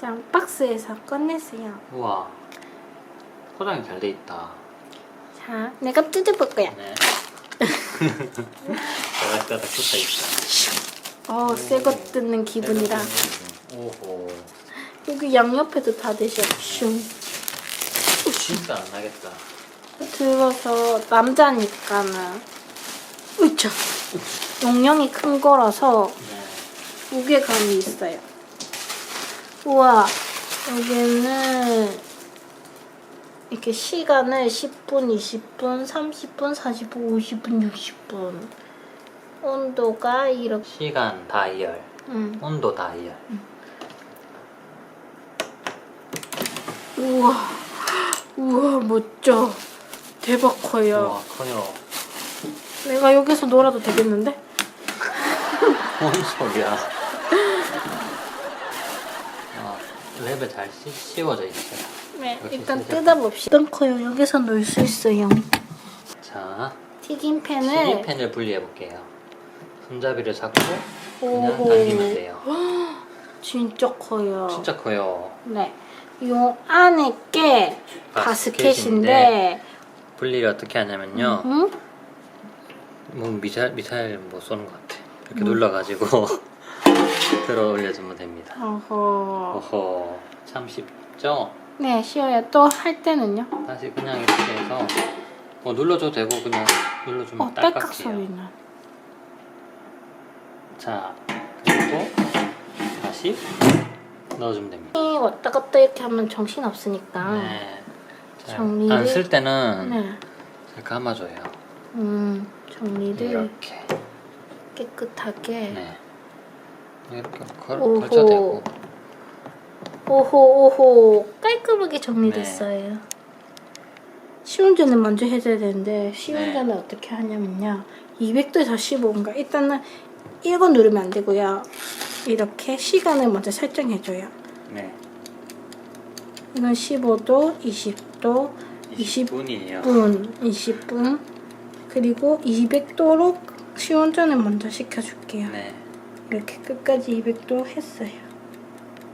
자, 박스에서 꺼냈어요. 우와. 포장이 잘 돼 있다. 자, 내가 뜯어볼 거야. 네. 따닥따닥 붙어 있다. 어, 새거 뜯는 기분이라. 오호. 여기 양옆에도 다 되셔. 슝. 진짜 안 나겠다. 들어서 남자니까는. 으쌰. 용량이 큰 거라서 네. 무게감이 있어요. 우와, 여기는 이렇게 시간을 10분, 20분, 30분, 40분, 50분, 60분. 온도가 이렇게. 시간 다이얼, 음. 온도 다이얼. 우와, 우와, 멋져. 대박 커요. 우와, 커요. 내가 여기서 놀아도 되겠는데? 뭔 소리야. 아, 랩에 잘 씌, 씌워져 있어요. 네, 이렇게 일단. 뜯어봅시다. 어떤 커요? 여기서 놀 수 있어요. 자, 튀김팬을 튀김팬을 분리해 볼게요. 손잡이를 잡고 그냥 오호. 당기면 돼요. 진짜 커요. 진짜 커요. 네. 요 안에 게 가스켓인데, 분리를 어떻게 하냐면요. 음? 뭐 미사일 미사일 뭐 쏘는 것 같아. 이렇게 음. 눌러가지고 들어 올려주면 됩니다. 어허. 어허, 참 쉽죠? 네, 쉬워요. 또 할 때는요? 다시 그냥 이렇게 해서 뭐 눌러줘도 되고 그냥 눌러주면 어, 딸깍 딸깍해요. 자, 그리고 다시 넣어주면 됩니다. 왔다 갔다 이렇게 하면 정신 없으니까. 네. 정리를- 안 쓸 때는 네. 잘 감아줘요. 음, 정리를 이렇게. 깨끗하게. 네. 이렇게 걸, 오호. 걸쳐도 되고. 오호, 오호. 깔끔하게 정리됐어요. 네. 시운전을 먼저 해줘야 되는데, 시운전을 네. 어떻게 하냐면요. 200도에서 15분가. 일단은 이거 누르면 안 되고요. 이렇게 시간을 먼저 설정해줘요. 네. 이건 15도, 20도, 20 20분이에요. 20분, 20분, 그리고 200도로 시운전을 먼저 시켜줄게요. 네. 이렇게 끝까지 200도 했어요.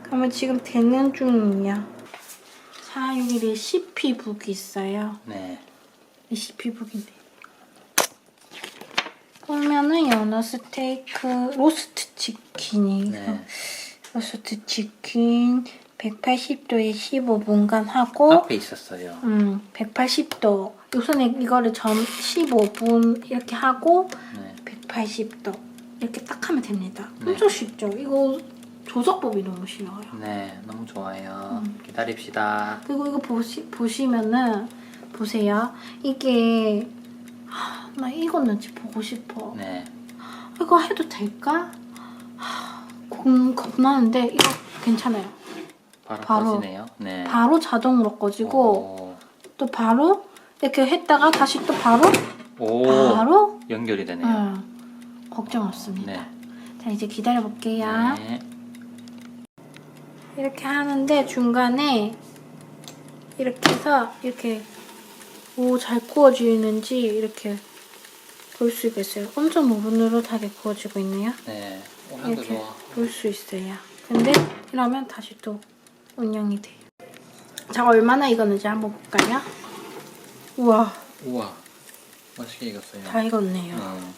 그러면 지금 되는 중이에요. 자, 여기 레시피 북이 있어요. 네. 레시피 북인데. 보면은 연어 스테이크, 로스트 치킨이 네. 로스트 치킨 180도에 15분간 하고 앞에 있었어요. 음, 180도. 우선에 이거를 점 15분 이렇게 하고 네. 180도 이렇게 딱 하면 됩니다. 네. 엄청 쉽죠? 이거 조작법이 너무 쉬워요. 네, 너무 좋아요. 음. 기다립시다. 그리고 이거 보시, 보시면은 보세요. 이게 하, 나 익었는지 보고 싶어. 네. 이거 해도 될까? 하, 겁, 겁나는데 이거 괜찮아요. 바로, 바로. 꺼지네요. 네. 바로 자동으로 꺼지고 또 바로 이렇게 했다가 다시 또 바로 오, 바로 연결이 되네요. 응, 걱정 없습니다. 네. 자 이제 기다려 볼게요. 네. 이렇게 하는데 중간에 이렇게 해서 이렇게 오 잘 구워지는지 이렇게 볼 수가 있어요. 엄청 노릇노릇하게 구워지고 있네요. 네. 이렇게. 볼 수 있어요. 근데 이러면 다시 또 운영이 돼요. 자 얼마나 익었는지 한번 볼까요? 우와 우와. 맛있게 익었어요. 다 익었네요. 음.